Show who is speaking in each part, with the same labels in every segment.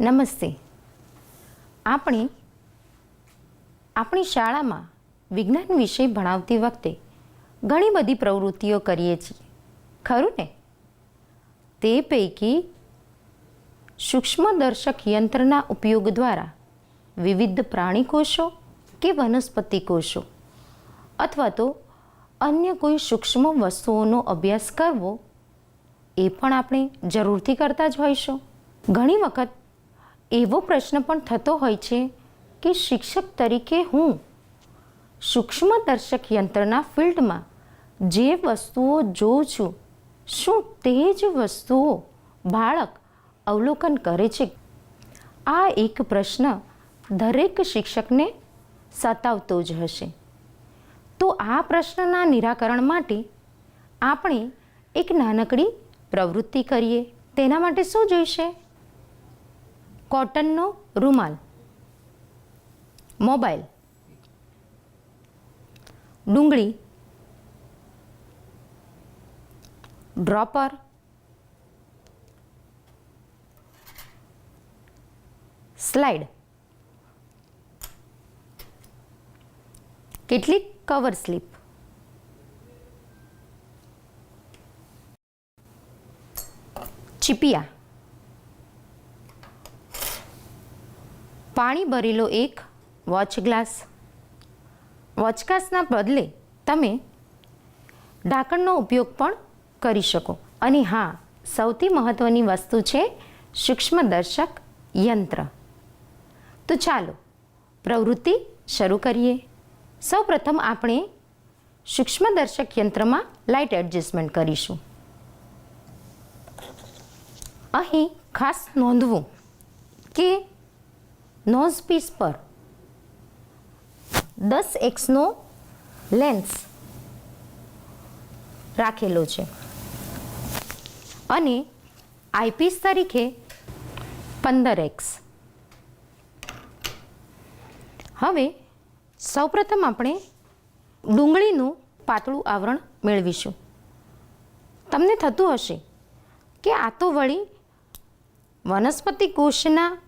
Speaker 1: નમસ્તે. આપણે આપણી શાળામાં વિજ્ઞાન વિષય ભણાવતી વખતે ઘણી બધી પ્રવૃત્તિઓ કરીએ છીએ. ખરું ને? તે પૈકી સૂક્ષ્મદર્શક યંત્રના ઉપયોગ દ્વારા વિવિધ પ્રાણી કોષો કે વનસ્પતિ કોષો અથવા તો અન્ય કોઈ સૂક્ષ્મ વસ્તુઓનો અભ્યાસ કરવો એ પણ આપણે જરૂરથી કરતા જ હોઈશું. ઘણી વખત એવો પ્રશ્ન પણ થતો હોય છે કે શિક્ષક તરીકે હું સૂક્ષ્મદર્શક યંત્રના ફિલ્ડમાં જે વસ્તુઓ જોઉં છું, શું તે જ વસ્તુઓ બાળક અવલોકન કરે છે? આ એક પ્રશ્ન દરેક શિક્ષકને સતાવતો જ હશે. તો આ પ્રશ્નના નિરાકરણ માટે આપણે એક નાનકડી પ્રવૃત્તિ કરીએ. તેના માટે શું જોઈશે? કોટનનો રૂમાલ. મોબાઈલ. ડુંગળી. ડ્રોપર. સ્લાઇડ. કેટલીક કવર સ્લીપ. ચીપિયા. પાણી ભરેલો એક વોચ ગ્લાસ વોચ ગ્લાસના બદલે તમે ઢાંકણનો ઉપયોગ પણ કરી શકો. અને હા, સૌથી મહત્ત્વની વસ્તુ છે સૂક્ષ્મદર્શક યંત્ર. તો ચાલો, પ્રવૃત્તિ શરૂ કરીએ. સૌપ્રથમ આપણે સૂક્ષ્મદર્શક યંત્રમાં લાઇટ એડજસ્ટમેન્ટ કરીશું. અહીં ખાસ નોંધવું કે નોઝ પીસ પર દસ એક્સનો લેન્સ રાખેલો છે. અને આઈપીસ તરીકે પંદર એક્સ. હવે સૌપ્રથમ આપણે ડુંગળીનું પાતળું આવરણ મેળવીશું. તમને થતું હશે કે આ તો વળી વનસ્પતિ કોષના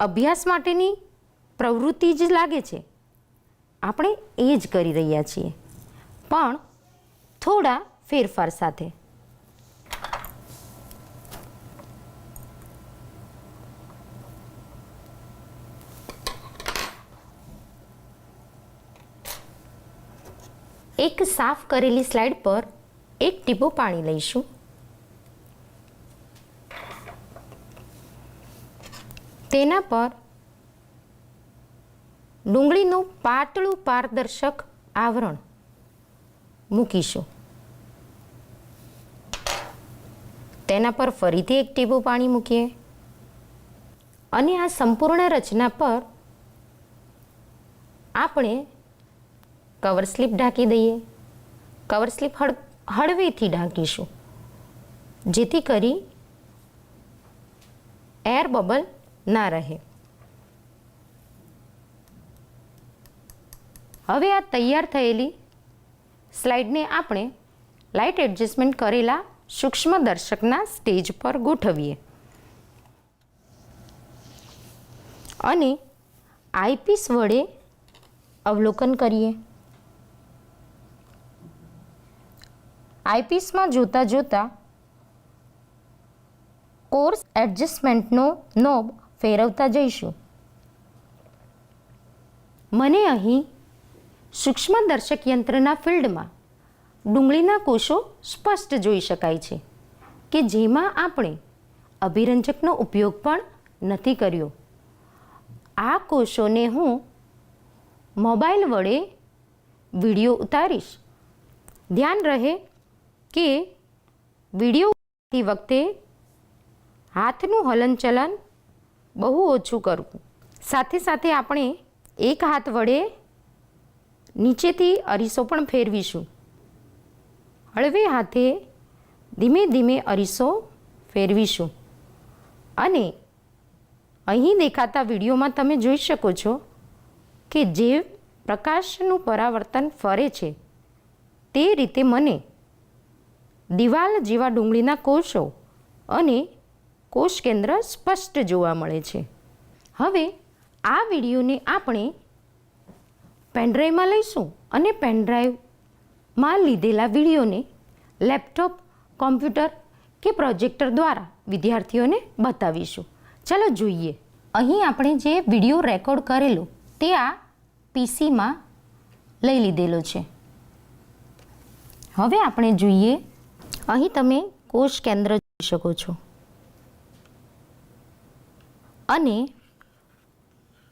Speaker 1: અભ્યાસ માટેની પ્રવૃત્તિ જ લાગે છે. આપણે એ જ કરી રહ્યા છીએ. પણ થોડા ફેરફાર સાથે. એક સાફ કરેલી સ્લાઇડ પર એક ટીપું પાણી લઈશું. તેના પર ડુંગળીનું પાતળું પારદર્શક આવરણ મૂકીશું. તેના પર ફરીથી એક ટીપું પાણી મૂકીએ. અને આ સંપૂર્ણ રચના પર આપણે કવર સ્લીપ ઢાંકી દઈએ. કવર સ્લીપ હળ, હળવેથી ઢાંકીશું. જેથી કરી એર બબલ ના રહે. હવે આ તૈયાર થયેલી સ્લાઇડને આપણે લાઇટ એડજસ્ટમેન્ટ કરેલા સૂક્ષ્મ દર્શકના સ્ટેજ પર ગોઠવીએ. અને આઈપીસ વડે અવલોકન કરીએ. આઈપીસમાં જોતાં જોતાં કોર્સ એડજસ્ટમેન્ટનો નોબ ફેરવતા જઈશું. મને અહીં સૂક્ષ્મદર્શક યંત્રના ફિલ્ડમાં ડુંગળીના કોષો સ્પષ્ટ જોઈ શકાય છે કે જેમાં આપણે અભિરંજકનો ઉપયોગ પણ નથી કર્યો. આ કોષોને હું મોબાઈલ વડે વીડિયો ઉતારીશ. ધ્યાન રહે કે વીડિયો વખતે હાથનું હલનચલન બહુ ઓછું કરવું. સાથે સાથે આપણે એક હાથ વડે નીચેથી અરીસો પણ ફેરવીશું. હળવે હાથે ધીમે ધીમે અરીસો ફેરવીશું. અને અહીં દેખાતા વિડીયોમાં તમે જોઈ શકો છો કે જે પ્રકાશનું પરાવર્તન ફરે છે, તે રીતે મને દિવાલ જેવા ડુંગળીના કોષો અને કોષ કેન્દ્ર સ્પષ્ટ જોવા મળે છે. હવે આ વિડીયોને આપણે પેનડ્રાઈવમાં લઈશું અને પેનડ્રાઈવમાં લીધેલા વિડીયોને લેપટોપ, કોમ્પ્યુટર કે પ્રોજેક્ટર દ્વારા વિદ્યાર્થીઓને બતાવીશું. ચાલો જોઈએ. અહીં આપણે જે વીડિયો રેકોર્ડ કરેલો તે આ પીસીમાં લઈ લીધેલો છે. હવે આપણે જોઈએ. અહીં તમે કોષ કેન્દ્ર જોઈ શકો છો. અને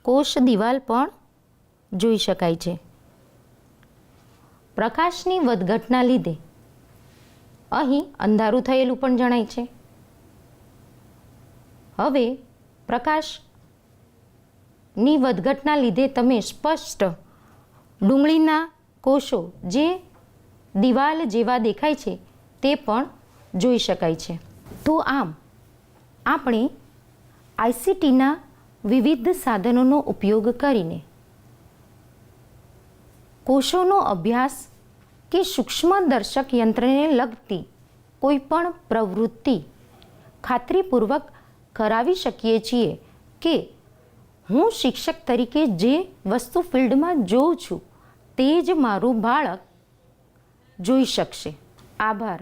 Speaker 1: કોષ દિવાલ પણ જોઈ શકાય છે. પ્રકાશની વધઘટના લીધે અહીં અંધારું થયેલું પણ જણાય છે. હવે પ્રકાશની વધઘટના લીધે તમે સ્પષ્ટ ડુંગળીના કોષો જે દિવાલ જેવા દેખાય છે તે પણ જોઈ શકાય છે. તો આમ, આપણે આઈસીટીના વિવિધ સાધનોનો ઉપયોગ કરીને કોષોનો અભ્યાસ કે સૂક્ષ્મદર્શક યંત્રને લગતી કોઈપણ પ્રવૃત્તિ ખાતરીપૂર્વક કરાવી શકીએ છીએ કે હું શિક્ષક તરીકે જે વસ્તુ ફિલ્ડમાં જોઉં છું, તે જ મારું બાળક જોઈ શકશે. આભાર.